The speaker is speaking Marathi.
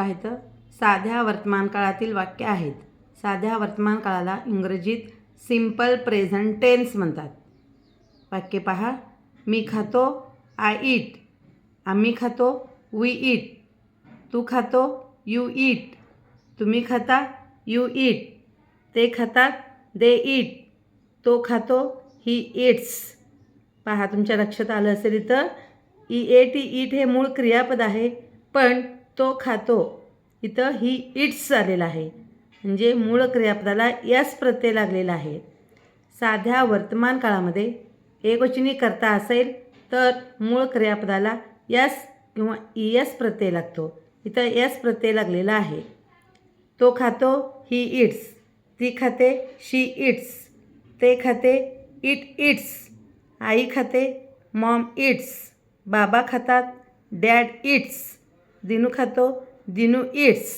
काय तर? साध्या वर्तमान काळातील वाक्य आहेत. साध्या वर्तमान काळाला इंग्रजीत सिंपल प्रेझेंट टेन्स म्हणतात. वाक्य पहा. मी खातो आय ईट आम्ही खातो वी ईट तू खातो यू ईट तुम्ही खाता यू ईट ते खातात दे ईट तो खातो ही ईट्स पहा तुमच्या लक्षात आलं असेल इथं? ई ए टी ईट हे मूळ क्रियापद आहे. पण तो खातो. इथं ही इट्स आलेला आहे. म्हणजे मूळ क्रियापदाला यस प्रत्यय लागलेला आहे. साध्या वर्तमान काळामध्ये एकवचनी करता असेल तर मूळ क्रियापदाला यस किंवा ई एस प्रत्यय लागतो. इथं यस प्रत्यय लागलेला आहे. तो खातो ही इट्स. ती खाते शी इट्स. ते खाते इट इट्स. आई खाते मॉम इट्स. बाबा खातात डॅड इट्स. दिनू खातो दिनू इट्स